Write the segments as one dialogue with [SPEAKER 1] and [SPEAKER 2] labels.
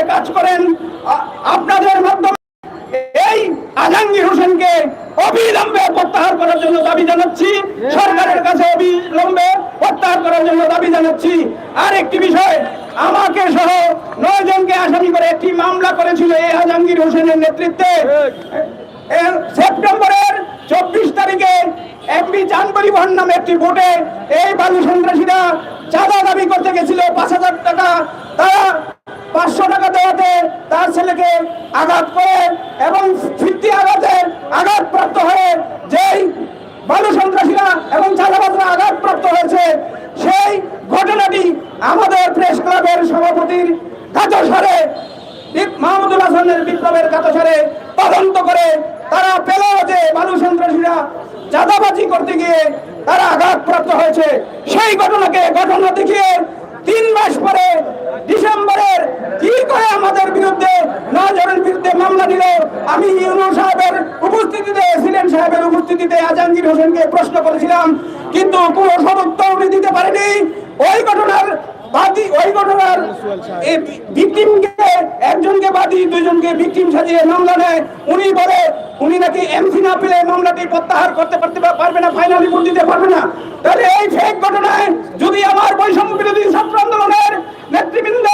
[SPEAKER 1] হিসেবে কাজ করেন। আপনাদের মাধ্যমে এই আজাঙ্গীর হোসেনকে অবিলম্বে প্রত্যাহার করার জন্য দাবি জানাচ্ছি। সরকারের কাছে অবিলম্বে প্রত্যাহার করার জন্য দাবি জানাচ্ছি। আর একটি বিষয়, আমাকে সহ নয় জনকে আসামি করে একটি মামলা করেছিল এই আজাঙ্গীর হোসেনের নেতৃত্বে। সেপ্টেম্বরের চব্বিশ তারিখে এমবি যান পরিবহন নামে একটি বোটে এই বালু সন্ত্রাসীরা চাঁদা দাবি করতে গেছিল। পাঁচ হাজার টাকা তারা পাঁচশো টাকা দেওয়াতে তার ছেলেকে আঘাত করে এবং ফিরতি আঘাতে আঘাতপ্রাপ্ত হয়ে যেই বালু সন্ত্রাসীরা এবং চাঁদাবাজরা আঘাতপ্রাপ্ত হয়েছে, সেই ঘটনাটি আমাদের প্রেস ক্লাবের সভাপতির কাজসারে মাহমুদুল হাসানের বিপ্লবের কাতসারে তদন্ত করে তারা পেল যে বালু সন্ত্রাসীরা চাঁদাবাজি করতে গিয়ে তারা আঘাতপ্রাপ্ত হয়েছে। সেই ঘটনাকে ঘটনা দেখিয়ে তিন মাস পরে ডিসেম্বরের কি করে আমাদের বিরুদ্ধে নজরের বিরুদ্ধে মামলা দিল? আমি ইউনু সাহেবের উপস্থিতিতে সিলেন সাহেবের উপস্থিতিতে আজাঙ্গীর হোসেনকে প্রশ্ন করেছিলাম, কিন্তু কোনো সদুত্তর উনি দিতে পারেনি। ওই ঘটনার বাদী ওই ঘটনার ভিকটিমকে, একজনকে বাদী দুইজনকে ভিকটিম সাজিয়ে মামলা নেয়। উনি বলে, উনি নাকি এমসি না পেলে মামলাটি প্রত্যাহার করতে পারতে পারবে না ফাইনাল রিপোর্ট দিতে পারবে না। তাহলে এই ফেক ঘটনায় যদি আমার বৈষম্য বিরোধী ছাত্র আন্দোলনের নেতৃবৃন্দ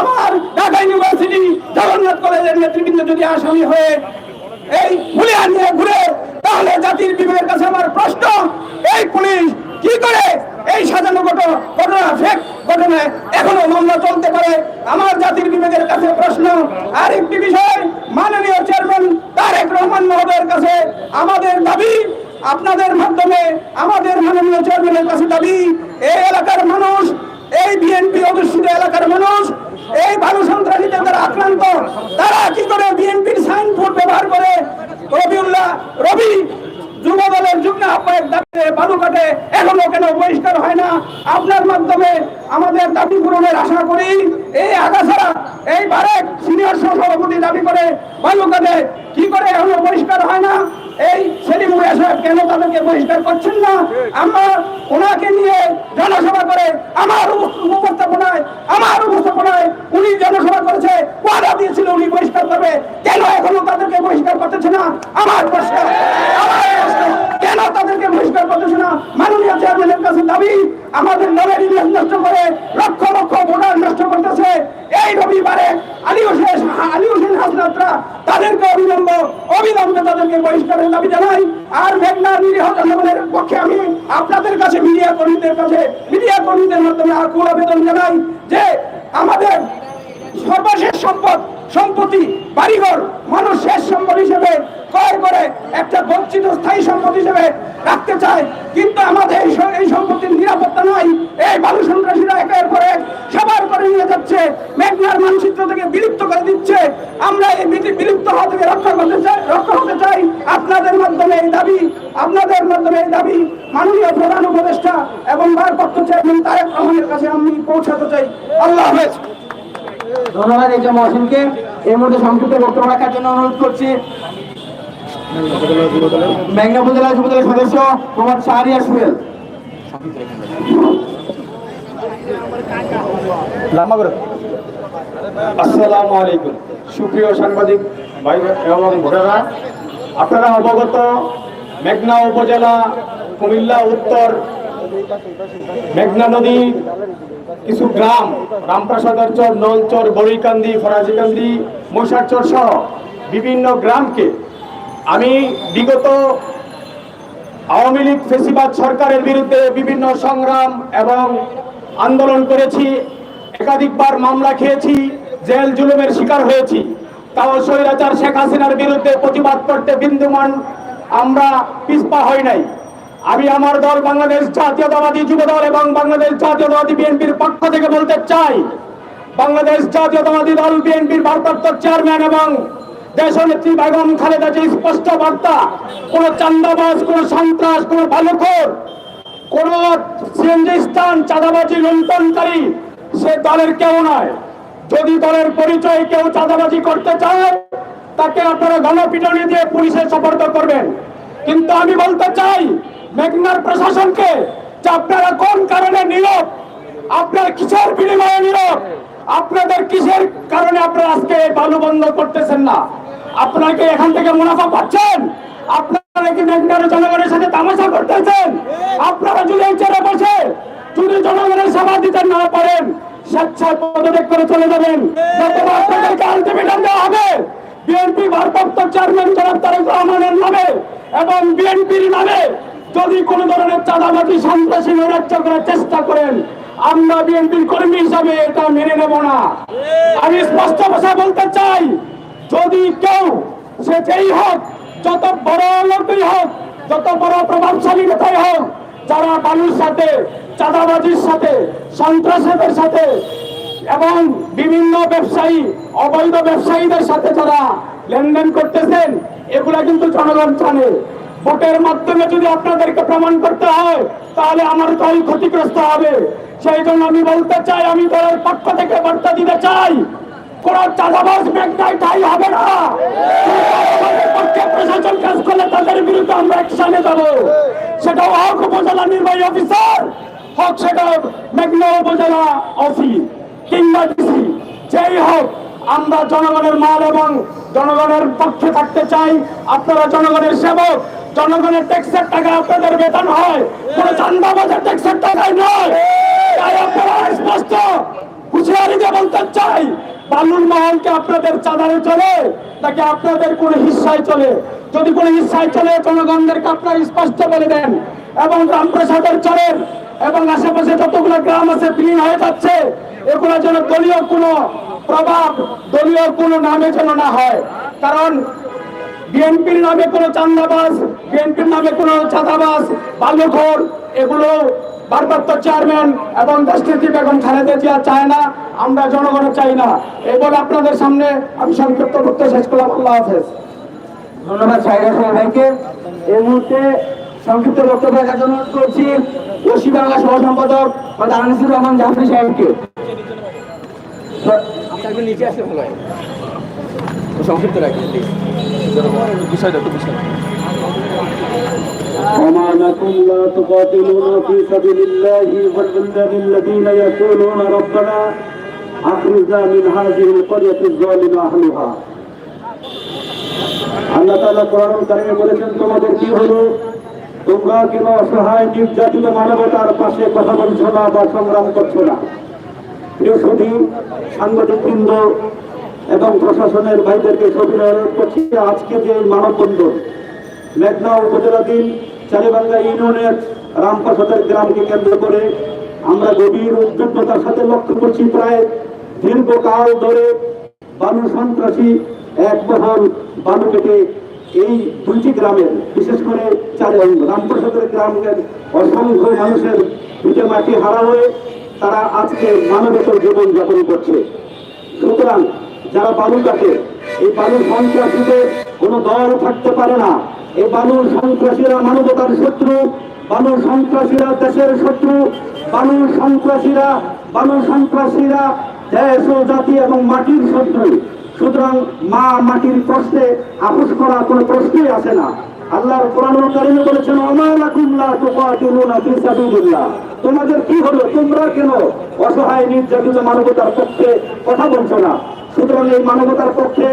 [SPEAKER 1] আমার ঢাকা ইউনিভার্সিটি জগন্নাথ কলেজের নেতৃবৃন্দ যদি আসামি হয়ে এই পুলিয়া নিয়ে ঘুরে, তাহলে জাতির বিবেকের কাছে আমার প্রশ্ন, এই পুলিশ কি করে সাজানো ঘটনা ঘটনা ফেক ঘটনায় এখনও মামলা চলতে পারে। আমার জাতির বিবেকের কাছে প্রশ্ন, আর একটি বিষয়, মাননীয় চেয়ারম্যান তারেক রহমান মহোদয়ের কাছে আমাদের দাবি, আপনাদের মাধ্যমে আমাদের মাননীয় চেয়ারম্যানের কাছে দাবি, এই এলাকার মানুষ, এই বিএনপি অধিষ্ঠিত এলাকার মানুষ, এই ভালো সন্ত্রাসীদের দ্বারা আক্রান্ত, তারা কি করে বিএনপির সাইনবোর্ড ব্যবহার করে? রবিউল্লাহ, রবি যুব দলের যুগ্ম আহ্বায়ক দাবিতে বালু কাটে এখনও কেন বহিষ্কার হয় না? আপনার মাধ্যমে আমাদের দাবি পূরণের আশা করি এই আগাছাড়া এই বারেক সিনিয়র সভাপতি দাবি করে বালু কাটে কি করে এখনও বহিষ্কার হয় না? এই সেলিম সাহেব কেন তাদেরকে বহিষ্কার করছেন না? আমরা ওনাকে নিয়ে জনসভা করে, আমার উপস্থাপনায় আমার উপস্থাপনায় উনি জনসভা করেছে, ওয়াদা দিয়েছিল উনি বহিষ্কার করবে। কেন এখনও তাদেরকে বহিষ্কার করতেছে না? আমার প্রশ্ন কেন তাদেরকে বহিষ্কার করতেছে না? মাননীয় চেয়ারম্যানের কাছে দাবি, আমাদের দলের ইমেজ নষ্ট করে লক্ষ লক্ষ ভোটার নষ্ট করতেছে। এই রবিবারে আলী হোসেন আলী হোসেন হাসনাতরা তাদেরকে অবিলম্ব অবিলম্বে তাদেরকে বহিষ্কারের দাবি জানাই, আর মেঘনা নিরীহ জনগণের পক্ষে আমি আপনাদের কাছে মিডিয়া কর্মীদের কাছে, মিডিয়া কর্মীদের মাধ্যমে আকুল আবেদন জানাই যে আমাদের সর্বশেষ সম্পদ, সম্পত্তি, বাড়িঘর, মানুষ শেষ সম্পদ হিসেবে ক্রয় করে একটা গচ্ছিত স্থায়ী সম্পদ হিসেবে রাখতে চায় কিন্তু আমাদের এই সম্পত্তির নিরাপত্তা নাই। এই বালু সন্ত্রাসীরা একের পর এক সবার করে নিয়ে যাচ্ছে। মেঘনার মানচিত্র থেকে বিলুপ্ত করে দিচ্ছে। আমরা এই বিলি- বিলুপ্ত হওয়া থেকে রক্ষা করতে চাই রক্ষা হতে চাই আপনাদের মাধ্যমে এই দাবি আপনাদের মাধ্যমে এই দাবি মাননীয় প্রধান উপদেষ্টা এবং ভারপ্রাপ্ত চেয়ারম্যান তারেক রহমানের কাছে আমি পৌঁছাতে চাই। আল্লাহ হাফেজ।
[SPEAKER 2] ধন্যবাদ এই যে মহসিনকে। এই মুহূর্তে সংক্ষিপ্ত বক্তব্য রাখার জন্য অনুরোধ করছি। মেঘনা উপজেলা যুবদলের সদস্য মোহাম্মদ শাহরিয়ার সুহেল।
[SPEAKER 3] আসসালামু আলাইকুম। সুপ্রিয় সাংবাদিক ভাই এবং ভোটাররা আপনারা অবগত মেঘনা উপজেলা কুমিল্লা উত্তর মেঘনা নদী, কিছু গ্রাম, রামপ্রসাদের চর নলচর বড়ইকান্দি ফরাজিকান্দি মশারচর সহ বিভিন্ন গ্রামকে আমি বিগত আওয়ামী লীগ ফেসিবাদ সরকারের বিরুদ্ধে বিভিন্ন সংগ্রাম এবং আন্দোলন করেছি, একাধিকবার মামলা খেয়েছি, জেল জুলুমের শিকার হয়েছি। তাও স্বৈরাচার শেখ হাসিনার বিরুদ্ধে প্রতিবাদ করতে বিন্দুমান আমরা পিছপা হই নাই। আমি আমার দল বাংলাদেশ জাতীয়তাবাদী যুব দল এবং বাংলাদেশ জাতীয়তাবাদী বিএনপির পক্ষ থেকে বলতে চাই, বাংলাদেশ জাতীয়তাবাদী দল বিএনপির ভারপ্রাপ্ত চেয়ারম্যান এবং দেশনেত্রী বেগম খালেদা যে স্পষ্ট বার্তা, কোন চান্দাবাজ, কোন সন্ত্রাস, কোন বালুখোর, কোন সিএনজি স্থান চাঁদাবাজি লুণ্ঠনকারী সে দলের কেউ নয়। যদি দলের পরিচয় কেউ চাঁদাবাজি করতে চায়, তাকে আপনারা গণপিটনি দিয়ে পুলিশের সফর্দ করবেন। কিন্তু আমি বলতে চাই, মেঘনার প্রশাসনকে যে আপনারা কোন কারণে নীরব, আপনার কিসের বিনিময়ে নীরব, আপনাদের কিসের কারণে আপনারা আজকে বালু বন্ধ করতেছেন না? আপনারা কি এখান থেকে মুনাফা পাচ্ছেন? আপনারা কি মেঘনার জনগণের সাথে তামাশা করতেছেন? আপনারা যদি এই চেয়ারে বসে যদি জনগণের সেবা দিতে না পারেন স্বেচ্ছায় পদত্যাগ করে চলে যাবেন। আপনাদেরকে আলটিমেটাম দেওয়া হবে। বিএনপি ভারপ্রাপ্ত চেয়ারম্যান জনাব তারেক রহমানের নামে এবং বিএনপির নামে যদি কোন ধরনের চাঁদাবাজি, সন্ত্রাসী নৈরাজ্য করার চেষ্টা করেন, আমরা বিএনপির কর্মী হিসাবে এটা মেনে নেব না। আমি স্পষ্ট ভাষা বলতে চাই, যদি কেউ সে যেই হোক, যত বড় লোকই হোক, যত বড় প্রভাবশালী নেতাই হোক, যারা বালুর সাথে চাঁদাবাজির সাথে সন্ত্রাসের সাথে এবং বিভিন্ন ব্যবসায়ী, অবৈধ ব্যবসায়ীদের সাথে যারা লেনদেন করতেছেন, এগুলা কিন্তু জনগণ জানে। ভোটের মাধ্যমে যদি আপনাদেরকে প্রমাণ করতে হয়, তাহলে আমার দল ক্ষতিগ্রস্ত হবে। সেই জন্য আমি বলতে চাই, আমি দলের পক্ষ থেকে বার্তা দিতে চাই, কোন চাঁদাবাজ ব্যাংকাই ঠাই হবে না। প্রশাসন কাজ করলে তাদের বিরুদ্ধে আমরা অ্যাকশনে যাব। সেটা হোক উপজেলা নির্বাহী অফিসার হোক সেটা মেঘনা উপজেলা অফিস কিংবা ডিসি। যেই হোক, আমরা জনগণের মাল এবং জনগণের পক্ষে থাকতে চাই। আপনারা জনগণের সেবক, জনগণের ট্যাক্সের টাকা আপনাদের বেতন হয়। কোন চান্দাবাজের ট্যাক্সের টাকায় নয়। তাই আপনারা স্পষ্ট হুঁশিয়ারি দিয়ে বলতে চাই, বালুর মহলকে আপনাদের চাঁদারে চলে, নাকি আপনাদের কোন হিস্সায় চলে? যদি কোন হিস্সায় চলে, জনগণদেরকে আপনারা স্পষ্ট বলে দেন। এবং গ্রাম প্রসাদের চলের এবং আশেপাশে যতগুলো গ্রাম আছে, বিলীন হয়ে যাচ্ছে এগুলো যেন দলীয় কোনো প্রভাব, দলীয় কোনো নামে যেন না হয়। কারণ বিএনপির নামে কোনো চান্দাবাজ, বিএনপির নামে কোনো চাঁদাবাজ বাল্যঘর এগুলো ভারপ্রাপ্ত চেয়ারম্যান এবং দেশনেত্রী বেগম খালেদা জিয়া চায় না, আমরা জনগণ চাই না। এই বলে আপনাদের সামনে আমি সংক্ষিপ্ত করতে শেষ করলাম। আল্লাহ হাফেজ।
[SPEAKER 2] ধন্যবাদ সাহেব ভাইকে এই মুহূর্তে সংক্ষিপ্ত বক্তব্য রাখার জন্য অনুরোধ করছি ওসি বাংলা সহ সম্পাদক মাদা আনিসুর রহমান জাহাঙ্গীর সাহেবকে আপনাকে নিচে আসতে ভালো হয় সংক্ষিপ্ত রাখি
[SPEAKER 4] وما لكم لا تقاتلون في سبيل الله والبلدان الذين يقولون ربنا أخرجنا من هذه القرية الظالم أهلها আল্লাহ তাআলা কোরআন কারিমে বলেছেন তোমাদের কি হলো তোমরা কেন অসহায় নির্যাতিত মানবতার পাশে কথা বলছো না বা সংগ্রাম করছ না? সাংবাদিক বৃন্দ এবং প্রশাসনের ভাইদেরকে করছি আজকে যে মানববন্ধন। মেঘনা উপজেলাধীন চারিবাঙ্গা ইউনিয়নের রামপ্রসাদের গ্রামকে কেন্দ্র করে আমরা গভীর উদ্বিগ্নতার সাথে লক্ষ্য করছি প্রায় দীর্ঘকাল ধরে বালু সন্ত্রাসী এক বহল বালু কেটে এই দুইটি গ্রামের, বিশেষ করে রামপ্রসাদের গ্রামের অসংখ্য মানুষের ভিটে মাটি হারা হয়ে তারা আজকে মানবেতর জীবন যাপন করছে। সুতরাং যারা বালু কাটে এই বালু সন্ত্রাসীদের কোনো দল থাকতে পারে না। এই বালু সন্ত্রাসীরা মানবতার শত্রু বালু সন্ত্রাসীরা দেশের শত্রু বালু সন্ত্রাসীরা বালু সন্ত্রাসীরা দেশ ও জাতি এবং মাটির শত্রু। সুতরাং মা মাটির প্রশ্নে, আপোষ করা কোনো প্রশ্নই আসে না। আল্লাহর কোরআন কারিমে বলেছেন তোমাদের কি হলো? তোমরা কেন অসহায়, নির্যাতিত মানবতার পক্ষে কথা বলছো না? সুতরাং এই মানবতার পক্ষে,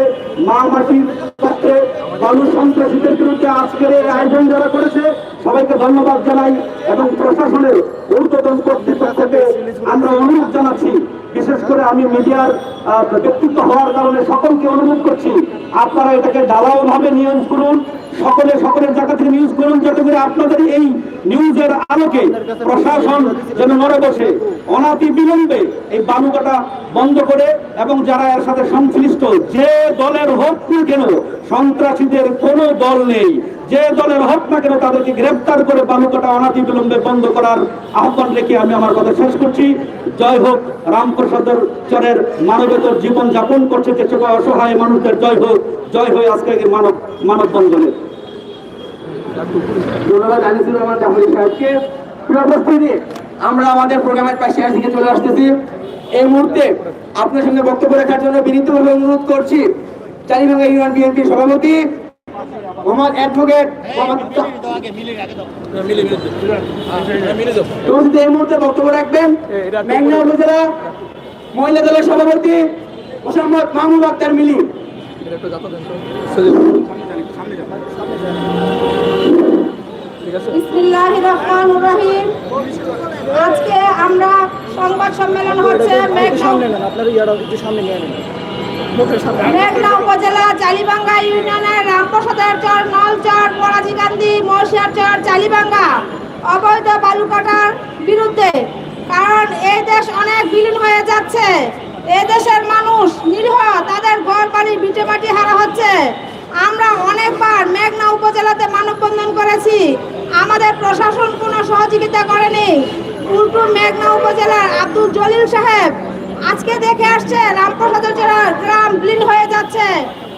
[SPEAKER 4] মা মাটির পক্ষে বালু সন্ত্রাসীদের বিরুদ্ধে আজকের এই আয়োজন যারা করেছে, সবাইকে ধন্যবাদ জানাই এবং প্রশাসনের ঊর্ধ্বতন কর্তৃপক্ষকে আমরা অনুরোধ জানাচ্ছি বিশেষ করে আমি মিডিয়ার ব্যক্তিত্ব হওয়ার কারণে সকলকে অনুরোধ করছি, আপনারা এটাকে ঢালাও ভাবে নিউজ করুন, সকলে সকলের জায়গা থেকে নিউজ করুন, যাতে করে আপনাদের এই নিউজের আলোকে প্রশাসন যেন নড়ে বসে। অনাতি বিলম্বে এই বালুকাটা বন্ধ করে এবং যারা এর সাথে সংশ্লিষ্ট, যে দলের হোক না কেন, সন্ত্রাসীদের কোনো দল নেই। যে দলের হোক না কেন তাদেরকে গ্রেপ্তার করে বালুকাটা অনাতি বিলম্বে বন্ধ করার আহ্বান রেখে আমি আমার কথা শেষ করছি। জয় হোক, রামপ্রসাদের চরের মানবেতর জীবন যাপন করছে যে ছোট অসহায় মানুষদের জয় হোক। জয় হয়ে আজকে এই মানব মানববন্ধনের
[SPEAKER 2] ধন্যবাদ জাহাঙ্গীর সাহেবকে। আমরা আমাদের প্রোগ্রামের পাশে দিকে চলে আসতেছি। এই মুহূর্তে আপনার সঙ্গে বক্তব্য রাখার জন্য বিনীতভাবে অনুরোধ করছি। চারিভাঙ্গা ইউনিয়ন বিএনপি সভাপতি অ্যাডভোকেট মোহাম্মদ এই মুহূর্তে বক্তব্য রাখবেন। মেঘনা উপজেলা মহিলা দলের সভাপতি মোসাম্মদ মাহমুদ আক্তার মিলি।
[SPEAKER 5] আজকে আমরা সংবাদ সম্মেলন হচ্ছে মেঘনা মেঘনা উপজেলা চালিবাঙ্গা ইউনিয়নের রামপ্রসাদের চর নলচর পরাজি গান্ধী মৌসিয়ার চর চালিবাঙ্গা অবৈধ বালু কাটার বিরুদ্ধে। কারণ এই দেশ অনেক বিলীন হয়ে যাচ্ছে। এই দেশের মানুষ নিরীহ, তাদের ঘর বাড়ি ভিটে মাটি হারা হচ্ছে। আমরা অনেকবার মেঘনা উপজেলাতে মানববন্ধন করেছি। আমাদের প্রশাসন কোনো সহযোগিতা করেনি। উল্টু মেঘনা উপজেলার আব্দুল জলিল সাহেব আজকে দেখে আসছে রামপ্রসাদের জেলার গ্রাম বিলীন হয়ে যাচ্ছে।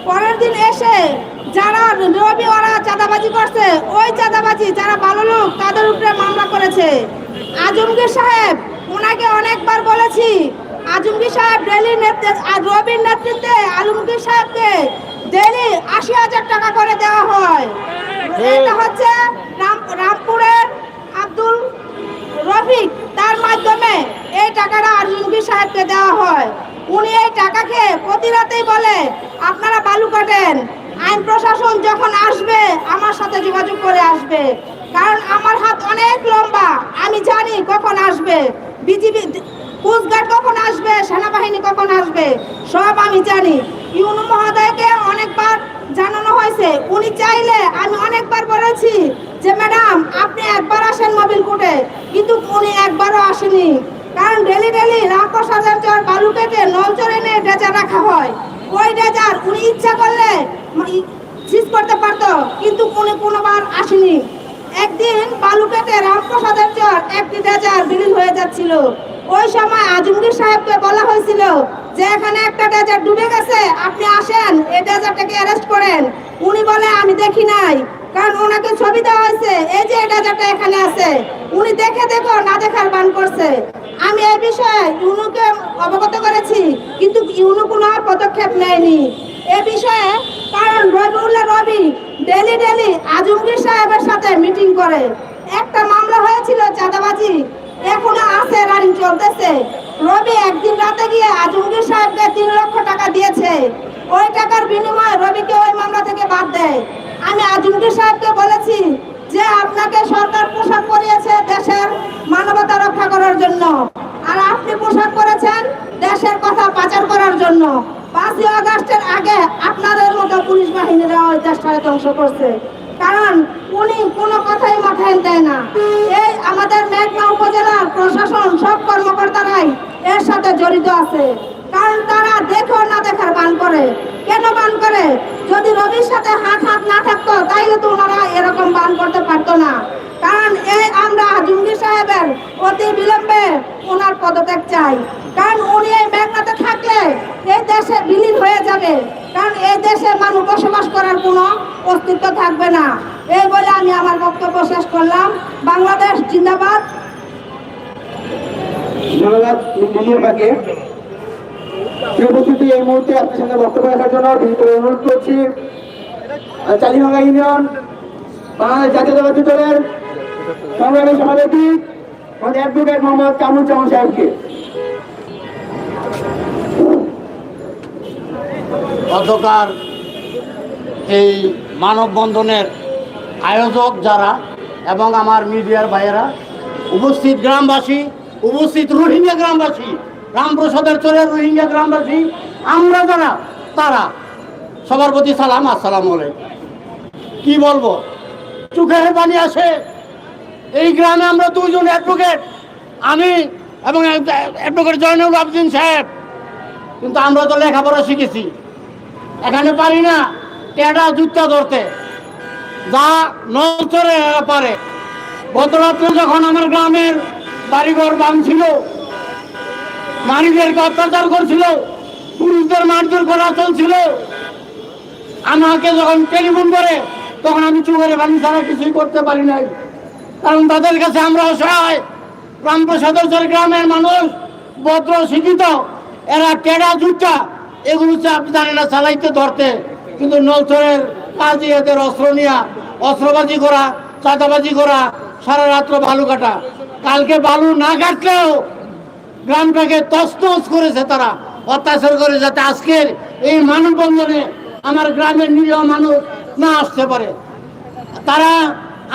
[SPEAKER 5] পরের দিন এসে যারা রবি ওরা চাঁদাবাজি করছে, ওই চাঁদাবাজি যারা ভালো লোক, তাদের উপরে মামলা করেছে। আজমগীর সাহেব, ওনাকে অনেকবার বলেছি, আজমগীর সাহেব ডেলি নেতৃত্বে রবির নেতৃত্বে আলমগীর সাহেবকে ডেলি আশি হাজার টাকা করে দেওয়া হয়। এটা হচ্ছে রাম রামপুরের আব্দুল রফিক। তার মাধ্যমে এই টাকাটা আরজুনগীর সাহেবকে দেওয়া হয়। উনি এই টাকাকে প্রতি রাতেই বলে, আপনারা বালু কাটেন। আইন প্রশাসন যখন আসবে, আমার সাথে যোগাযোগ করে আসবে। কারণ আমার হাত অনেক লম্বা, আমি জানি কখন আসবে। বিজিবি, কোস্টগার্ড কখন আসবে, সেনাবাহিনী কখন আসবে, সব আমি জানি। ইউনু মহোদয়কে অনেকবার জানানো হয়েছে। উনি চাইলে আমি অনেকবার বলেছি যে, ম্যাডাম, আপনি একবার আসেন মোবিল কোর্টে কিন্তু উনি একবারও আসেনি। কারণ ডেলি ডেলি রামপ্রসাদের চর বালু কেটে নলচর এনে ডেজার রাখা হয়। ওই ডেজার উনি ইচ্ছা করলে সিজ করতে পারতো, কিন্তু উনি কোনোবার আসেনি। একদিন বালু কেটে রামপ্রসাদের চর একটি ডেজার বিলীন হয়ে যাচ্ছিল। ওই সময় আজমগীর সাহেবকে বলা হয়েছিল যে, এখানে একটা ডেজার ডুবে গেছে, আপনি আসেন, এই ডেজারটাকে অ্যারেস্ট করেন। উনি বলে, আমি দেখি নাই। কারণ ওনাকে ছবি দেওয়া হয়েছে, এই যে ডেজারটা এখানে আছে। উনি দেখে দেখো না দেখার বান করছে। আমি এই বিষয়ে ইউনুকে অবগত করেছি, কিন্তু ইউনু কোনো পদক্ষেপ নেয়নি। এ বিষয়ে কারণ রবিউল্লাহ রবি ডেলি ডেলি আজমগীর সাহেবের সাথে মিটিং করে। একটা মামলা হয়েছিল চাঁদাবাজি, এখনও আছে রানিং চলতেছে। রবি একদিন রাতে গিয়ে আজমগীর সাহেবকে তিন লক্ষ টাকা দিয়েছে। ওই টাকার বিনিময়ে রবিকে ওই মামলা থেকে বাদ দেয়। আমি আজমগীর সাহেবকে বলেছি যে আপনাকে সরকার পোশাক পরিয়েছে দেশের মানবতা রক্ষা করার জন্য। আর আপনি পোশাক করেছেন দেশের কথা পাচার করার জন্য। পাঁচই আগস্টের আগে আপনাদের মতো পুলিশ বাহিনীরা ওই দেশটাকে ধ্বংস করছে। কারণ উনি কোনো কথাই মাথায় দেয় না। এই আমাদের মেঘনা উপজেলার প্রশাসন, সব কর্মকর্তারাই এর সাথে জড়িত আছে। দেখেও না দেখার বান করে। কেন বান করে? যদি রবির সাথে হাত হাত না থাকতো, তাইলে তো ওনারা এরকম বান করতে পারতো না। কারণ এই আমরা জুঙ্গি সাহেবের অতি বিলম্বে ওনার পদত্যাগ চাই। কারণ উনি এই মেঘনাতে থাকলে এই দেশে বিলীন হয়ে যাবে। কারণ এই দেশে মানুষ বসবাস করার কোনো অস্তিত্ব থাকবে না। এই বলে আমি আমার বক্তব্য শেষ করলাম। বাংলাদেশ জিন্দাবাদ।
[SPEAKER 2] ধন্যবাদ উপস্থিতি এই মুহূর্তে আপনার বক্তব্য রাখার জন্য অনুরোধ করছি। চালিভাঙ্গা ইউনিয়ন, বাংলাদেশ জাতীয়তাবাদী দলের সংগ্রামী সভাপতি অ্যাডভোকেট মোহাম্মদ সাহেবকে।
[SPEAKER 6] গতকাল এই মানববন্ধনের আয়োজক যারা এবং আমার মিডিয়ার ভাইয়েরা, উপস্থিত গ্রামবাসী, উপস্থিত রোহিঙ্গা গ্রামবাসী রামপ্রসাদের চরের রোহিঙ্গা গ্রামবাসী, আমরা যারা, তারা সবার প্রতি সালাম, আসসালাম কি বলব? চোখের পানি আসে। এই গ্রামে আমরা দুজন অ্যাডভোকেট আমি এবং অ্যাডভোকেট জয়নুল আবদিন সাহেব। কিন্তু আমরা তো লেখাপড়া শিখেছি। এখানে পারি না টেডা জুতা ধরতে। যা এরা পারে। গত রাত্রে যখন আমার গ্রামের বাড়িঘর ভাঙছিল নারীদেরকে অত্যাচার করছিল, পুরুষদের মারধর করা চলছিল। আমাকে যখন টেলিফোন করে, তখন আমি চুয়ারে বাড়ি ছাড়া কিছুই করতে পারি নাই। কারণ তাদের কাছে আমরা অসহায়। রামপ্রসাদের গ্রামের মানুষ, ভদ্র, শিক্ষিত, এরা টেরা জুটা এগুলো জানেন না, চালাইতে, ধরতে। কিন্তু নলচরের কাজে এদের অস্ত্র নিয়া, অস্ত্রবাজি করা, চাঁদাবাজি করা, সারা রাত্র বালু কাটা। কালকে বালু না কাটলেও গ্রামটাকে তছনছ করেছে তারা। অত্যাচার করে যাতে আজকের এই মানববন্ধনে আমার গ্রামের নিরীহ মানুষ না আসতে পারে। তারা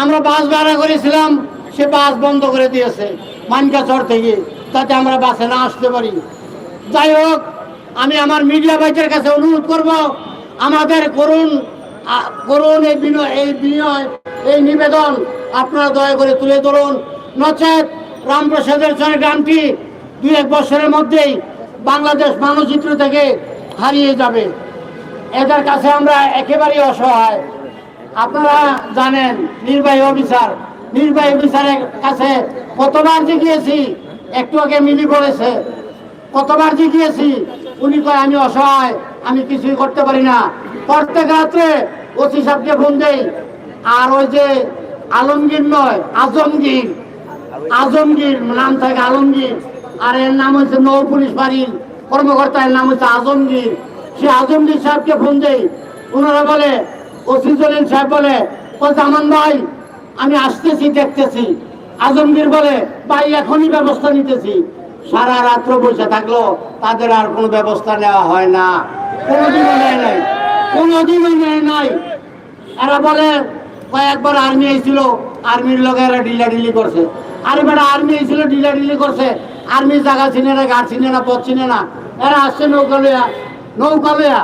[SPEAKER 6] আমরা বাস ভাড়া করেছিলাম, সে বাস বন্ধ করে দিয়েছে মানকাচর থেকে, তাতে আমরা বাসে না আসতে পারি। যাই হোক, আমি আমার মিডিয়া ভাইদের কাছে অনুরোধ করব, আমাদের করুন করুন এই বিনয় এই বিনয়, এই নিবেদন আপনারা দয়া করে তুলে ধরুন। নচেত রামপ্রসাদের চরে গ্রামটি দুই এক বছরের মধ্যেই বাংলাদেশ মানচিত্র থেকে হারিয়ে যাবে। এদের কাছে আমরা একেবারেই অসহায়। আপনারা জানেন, নির্বাহী অফিসার, নির্বাহী অফিসারের কাছে কতবার জিজ্ঞেছি একটু আগে মিলি বলেছে। কতবার জিজ্ঞেছি উনি কয়, আমি অসহায়, আমি কিছুই করতে পারি না। প্রত্যেক রাত্রে ওসি সাহেবকে ফোন দেই। আর ওই যে আলমগীর নয়, আজমগীর আজমগীর নাম থাকে আলমগীর। আর এর নাম হচ্ছে নৌ পুলিশ বাড়ির কর্মকর্তা এর নাম হচ্ছে আজমগীর। সে আজমগীর সাহেবকে ফোন দেই। ওনারা বলে ওসি জলিল সাহেব বলে, ও জামান ভাই, আমি আসতেছি, দেখতেছি। আজমগীর বলে, ভাই, এখনই ব্যবস্থা নিতেছি। সারা রাত্র বসে থাকল, তাদের আর কোনো ব্যবস্থা নেওয়া হয় না। কোনোদিনও নেয় নাই। কোনোদিনও নেয় নাই। এরা বলে, কয়েকবার আর্মি এসেছিল আর্মির লোক এরা ডিলা ডিলি করছে। আর এবার আর্মি এসেছিল ডিলা ডিলি করছে। আর্মির জায়গা চিনে না ঘাট চিনে না, পথ চিনে না। এরা আসছে নৌকা লইয়া নৌকা লইয়া।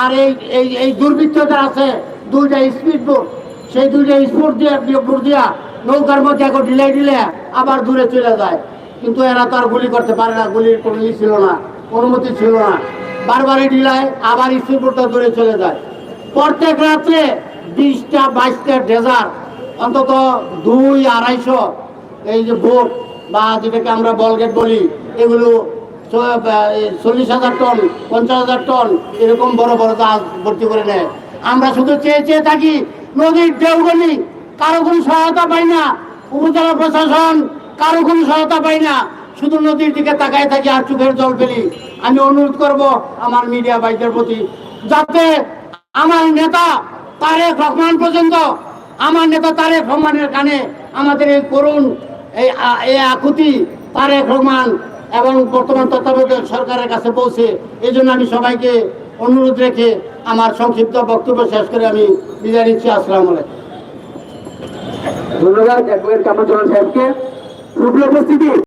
[SPEAKER 6] আর এই এই এই দুর্বৃত্তদের আছে দুইটা স্পিড বোট। সেই দুইটা স্পোর্ট দিয়ে বোট দিয়া নৌকার মধ্যে এখন ডিলাই দিলে আবার দূরে চলে যায়। কিন্তু এরা তো আর গুলি করতে পারে না, গুলির কোনো ই ছিল না, অনুমতি ছিল না। বারবারই ডিলায়, আবার স্পিড বোটটা দূরে চলে যায়। প্রত্যেক রাত্রে বিশটা, বাইশটা ডেজার অন্তত দুই আড়াইশো এই যে বোট বা যেটাকে আমরা বলগেট বলি, এগুলো চল্লিশ হাজার টন, পঞ্চাশ হাজার টন এরকম বড় বড় জাহাজ ভর্তি করে নেয়। আমরা শুধু চেয়ে চেয়ে থাকি, নদীর ঢেউগুলি কারও কোনো সহায়তা পাই না, উপজেলা প্রশাসন কারও কোনো সহায়তা পাই না, শুধু নদীর দিকে তাকায় থাকি আর চোখের জল ফেলি। আমি অনুরোধ করব আমার মিডিয়া ভাইদের প্রতি, যাতে আমার নেতা তারেক রহমান পর্যন্ত, আমার নেতা তারেক রহমানের কানে আমাদের এই করুণ এই এই আকুতি তারেক রহমান এবং বর্তমান তত্ত্বাবধায়ক সরকারের কাছে পৌঁছে, এই জন্য আমি সবাইকে অনুরোধ রেখে আমার সংক্ষিপ্ত বক্তব্য শেষ করে আমি বিদায় নিচ্ছি। আসসালাম আলাইকুম।
[SPEAKER 2] ধন্যবাদ সাহেবকে। উপস্থিতি।